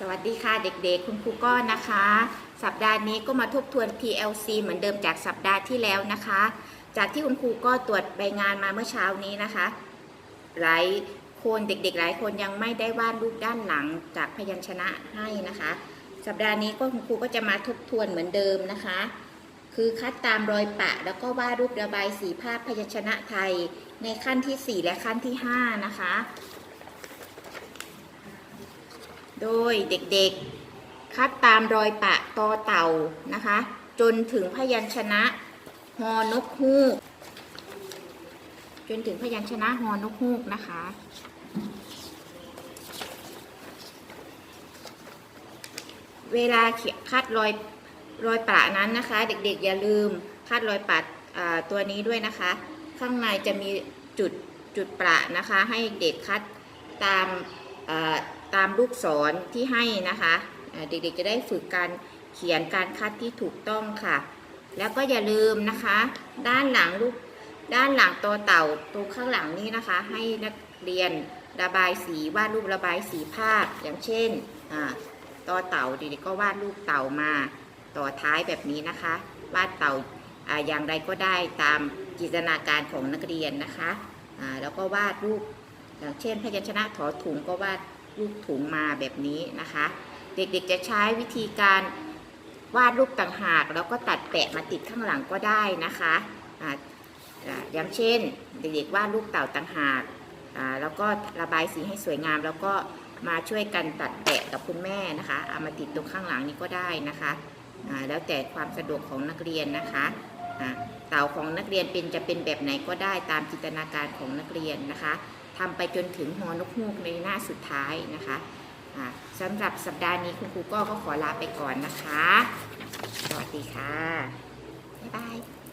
สวัสดีค่ะเด็กๆ คุณครูก้อนนะคะ สัปดาห์นี้ก็มาทบทวน PLC เหมือนเดิมจากสัปดาห์ที่แล้วนะคะ จากที่คุณครูก็ตรวจใบงานมาเมื่อเช้านี้นะคะ หลายคนเด็กๆ หลายคนยังไม่ได้วาดรูปด้านหลังจากพยัญชนะให้นะคะ สัปดาห์นี้ก็คุณครูก็จะมาทบทวนเหมือนเดิมนะคะ คือคัดตามรอยปะ แล้วก็วาดรูประบายสีภาพพยัญชนะไทย ในขั้นที่ 4 และขั้นที่ 5 นะคะ โดยเด็กๆ คัดตามรอยปะตอเต่านะคะ จนถึงพยัญชนะฮอนกฮูก จนถึงพยัญชนะฮอนกฮูกนะคะเวลาเขียนคัดรอยรอยปะนั้นนะคะ เด็กๆอย่าลืมคัดรอยปะตัวนี้ด้วยนะคะ ข้างในจะมีจุดจุดประนะคะ ให้เด็กคัดตามา ตามลูกศรที่ให้นะคะเด็กๆจะได้ฝึกการเขียนการคัดที่ถูกต้องค่ะ แล้วก็อย่าลืมนะคะ ด้านหลังลูกด้านหลังตัวเต่าตรงข้างหลังนี้นะคะ ให้นักเรียนระบายสีวาดรูประบายสีภาพอย่างเช่นต่อเต่าเด็กๆก็วาดรูปเต่ามาต่อท้ายแบบนี้นะคะ วาดเต่าอย่างไรก็ได้ตามจินตนาการของนักเรียนนะคะแล้วก็วาดรูป อย่างเช่นพยัญชนะถอถุงก็วาดรูปถุงมาแบบนี้นะคะ เด็กๆจะใช้วิธีการวาดรูปต่างหาก แล้วก็ตัดแปะมาติดข้างหลังก็ได้นะคะอ่าอ่าอย่างเช่น เด็กๆวาดรูปเต่าต่างหากแล้วก็ระบายสีให้สวยงาม แล้วก็มาช่วยกันตัดแปะกับคุณแม่นะคะเอามาติดตรงข้างหลังนี้ก็ได้นะคะแล้วแต่ความสะดวกของนักเรียนนะคะเต่าของนักเรียนเป็นจะเป็นแบบไหนก็ได้ตามจินตนาการของนักเรียนนะคะ ทำไปจนถึงฮอนกฮูกในหน้าสุดท้ายนะคะสำหรับสัปดาห์นี้คุณครูก็ขอลาไปก่อนนะคะ สวัสดีค่ะ บ๊ายบาย